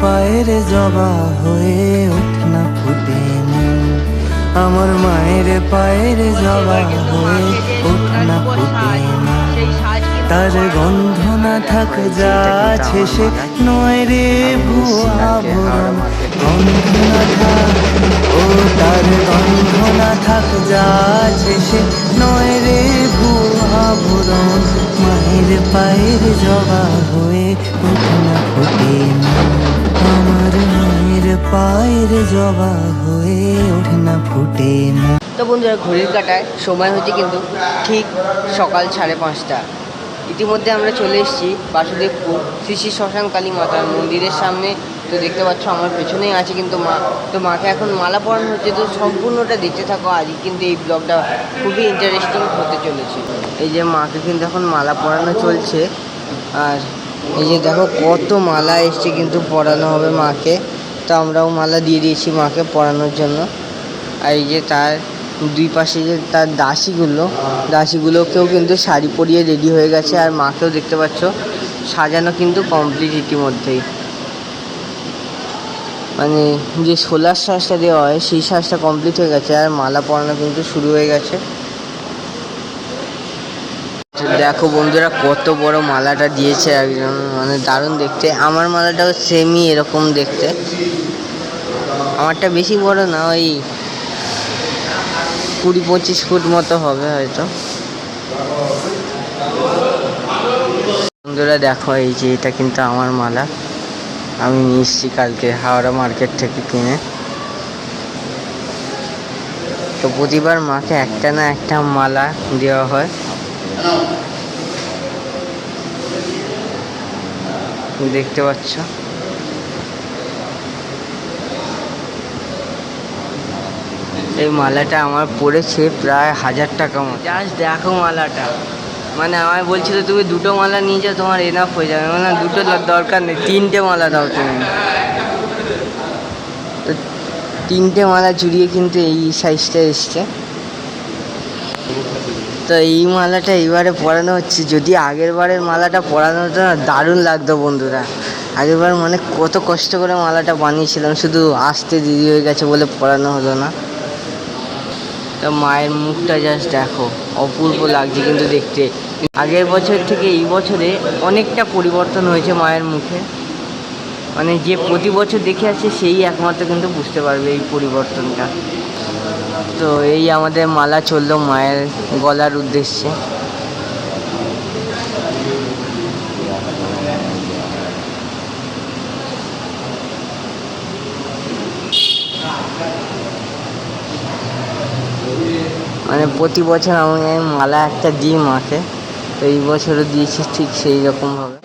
পায়ের জবা হয়ে ওঠ না ফুটে আমার মায়ের পায়ের জবা হয়ে ওঠ না ফুটে মন। তার গন্ধ না থাক, যা আছে সে নয় রে ভুয়া ভরণ গন্ধ না থাক, ও তার গন্ধ না থাক, যা আছে সে নয় রে ভুয়া ভরণ মায়ের পায়ের জবা হয়ে ওঠ না ফুটে মন। হয়ে না। তো বন্ধুরা, ঘড়ির কাটায়, সময় হচ্ছে কিন্তু ঠিক সকাল সাড়ে পাঁচটা। ইতিমধ্যে আমরা চলে এসেছি বাসুদেবপুর শ্রী শ্রী শ্মশান কালী মাতার মন্দিরের সামনে। তো দেখতে পাচ্ছ, আমার পেছনেই আছে কিন্তু মা। তো মাকে এখন মালা পরানো হচ্ছে, তো সম্পূর্ণটা দেখতে থাকো আজকে কিন্তু এই ব্লগটা খুবই ইন্টারেস্টিং হতে চলেছে। এই যে মাকে কিন্তু এখন মালা পরানো চলছে। আর এই যে দেখো, কত মালা এসছে কিন্তু পরানো হবে মাকে। তো আমরাও মালা দিয়ে দিয়েছি মাকে পরানোর জন্য। আর এই যে তার দুই পাশে যে তার দাসীগুলো, দাসীগুলোকেও কিন্তু শাড়ি পরিয়ে রেডি হয়ে গেছে। আর মাকেও দেখতে পাচ্ছ, সাজানো কিন্তু কমপ্লিট ইতিমধ্যেই। মানে যে সোলার শ্বাসটা দেওয়া হয়, সেই শ্বাসটা কমপ্লিট হয়ে গেছে। আর মালা পরানো কিন্তু শুরু হয়ে গেছে। দেখো বন্ধুরা, কত বড় মালাটা দিয়েছে একজন মানে দারুণ দেখতে। আমার মালাটাও সেমই এরকম দেখতে। আমারটা বেশি বড় না, ওই কুড়ি পঁচিশ ফুট মতো হবে হয়তো। বন্ধুরা, দেখো এই যে এটা কিন্তু আমার মালা। আমি নিয়ে এসেছি কালকে হাওড়া মার্কেট থেকে কিনে। তো প্রতিবার মাকে একটা না একটা মালা দেওয়া হয়। দেখতে পাচ্ছ। এই মালাটা আমার পড়েছে প্রায় হাজার টাকা মতো। জাস্ট দেখো মালাটা। মানে আমায় বলছিল, তুমি দুটো মালা নিয়ে যাও, তোমার এনাফ হয়ে যাবে। মানে দুটো দরকার নেই, তিনটে মালা দাও তুমি। তিনটে মালা জুড়িয়ে কিন্তু এই সাইজটা এসছে। তো এই মালাটা এইবারে পরানো হচ্ছে। যদি আগের বারের মালাটা পরানো হতো না দারুণ লাগতো বন্ধুরা। আগেরবার মানে কত কষ্ট করে মালাটা বানিয়েছিলাম, শুধু আসতে দেরি হয়ে গেছে বলে পরানো হলো না। তো মায়ের মুখটা জাস্ট দেখো, অপূর্ব লাগছে কিন্তু দেখতে। আগের বছর থেকে এই বছরে অনেকটা পরিবর্তন হয়েছে মায়ের মুখে। মানে যে প্রতি বছর দেখে আসছে সেই একমাত্র কিন্তু বুঝতে পারবে এই পরিবর্তনটা। তো এই আমাদের মালা চলল মায়ের গলার উদ্দেশ্যে। মানে প্রতি বছর আমি মালা একটা দিই মাকে, তো এই বছরও দিয়েছি ঠিক সেই রকমভাবে।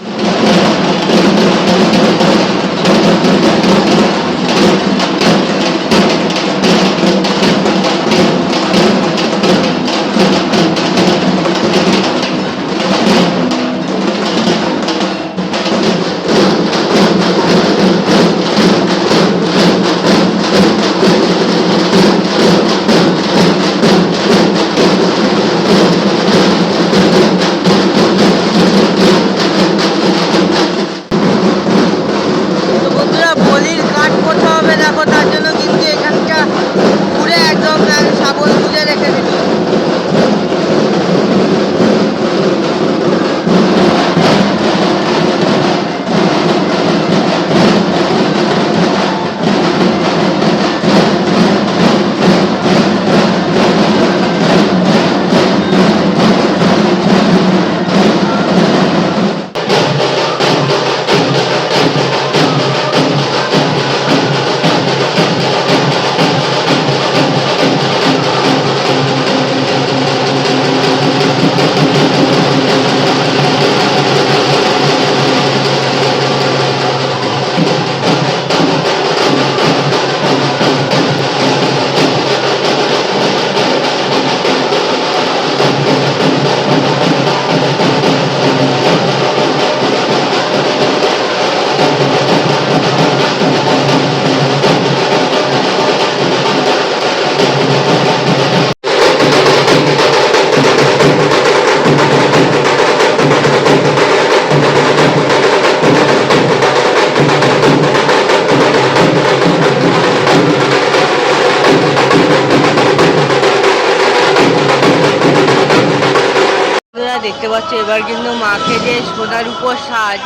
বন্ধুরা দেখতে পাচ্ছ এবার কিন্তু মাকে যে সোনার উপর সাজ,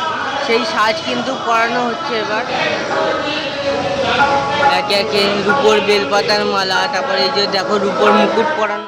সেই সাজ কিন্তু পরানো হচ্ছে এবার। একে একে রূপোর বেলপাতার মালা, তারপরে এই যে দেখো রূপোর মুকুট পরানো।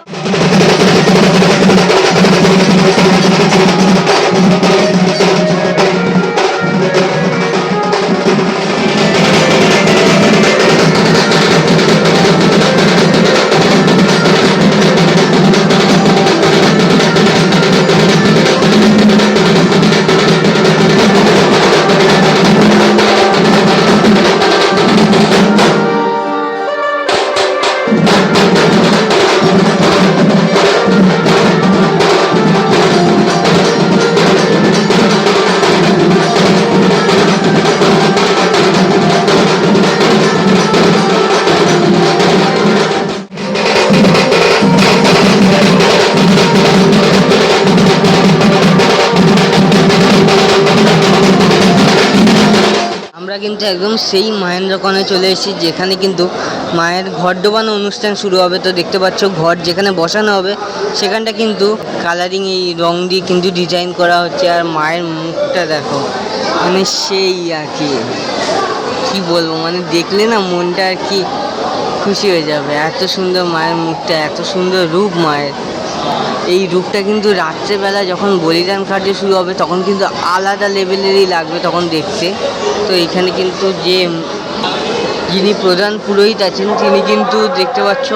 কিন্তু একদম সেই মহেন্দ্রকণে চলে এসেছি, যেখানে কিন্তু মায়ের ঘর ডোবানো অনুষ্ঠান শুরু হবে। তো দেখতে পাচ্ছ, ঘর যেখানে বসানো হবে, সেখানটা কিন্তু কালারিং এই রং দিয়ে কিন্তু ডিজাইন করা হচ্ছে। আর মায়ের মুখটা দেখো মানে সেই আর কি। কী বলব মানে দেখলে না মনটা আর কি খুশি হয়ে যাবে। এত সুন্দর মায়ের মুখটা, এত সুন্দর রূপ মায়ের। এই রূপটা কিন্তু রাত্রেবেলা যখন বলিদান কার্য শুরু হবে, তখন কিন্তু আলাদা লেভেলেরই লাগবে তখন দেখতে। তো এখানে কিন্তু যে যিনি প্রধান পুরোহিত আছেন, তিনি কিন্তু দেখতে পাচ্ছ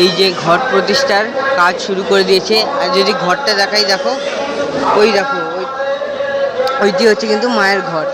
এই যে ঘট প্রতিষ্ঠার কাজ শুরু করে দিয়েছে। আর যদি ঘরটা দেখাই, দেখো, ওই দেখো, ওই ওইটি হচ্ছে কিন্তু মায়ের ঘর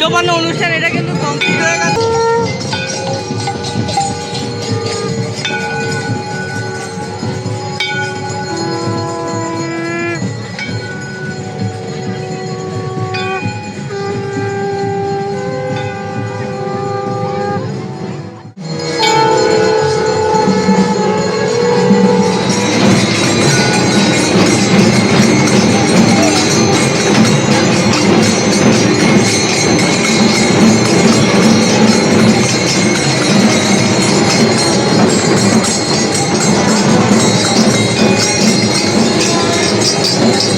ডোবানো অনুষ্ঠান এটা কিন্তু কমপ্লিট হয়ে গেল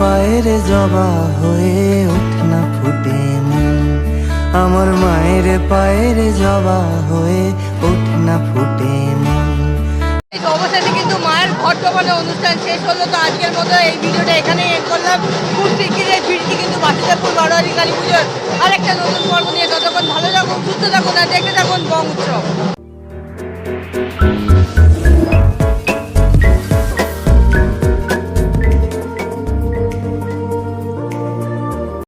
পায়ের জবা হয়ে ওঠ না ফুটে মন আমার মায়ের পায়ের জবা হয়ে ওঠ না ফুটে মন অবশেষে কিন্তু মায়ের ঘট অনুষ্ঠান শেষ হলো, তো আজকের মতো এই ভিডিওটা এখানেই এড করলাম। খুব শিগগিরই ফিরছি কিন্তু বাসুদেবপুর বারোয়ারি কালী পুজোর আরেকটা নতুন পর্ব নিয়ে ততক্ষণ ভালো থাকুন, সুস্থ থাকুন, আর দেখতে থাকুন বং উৎসব।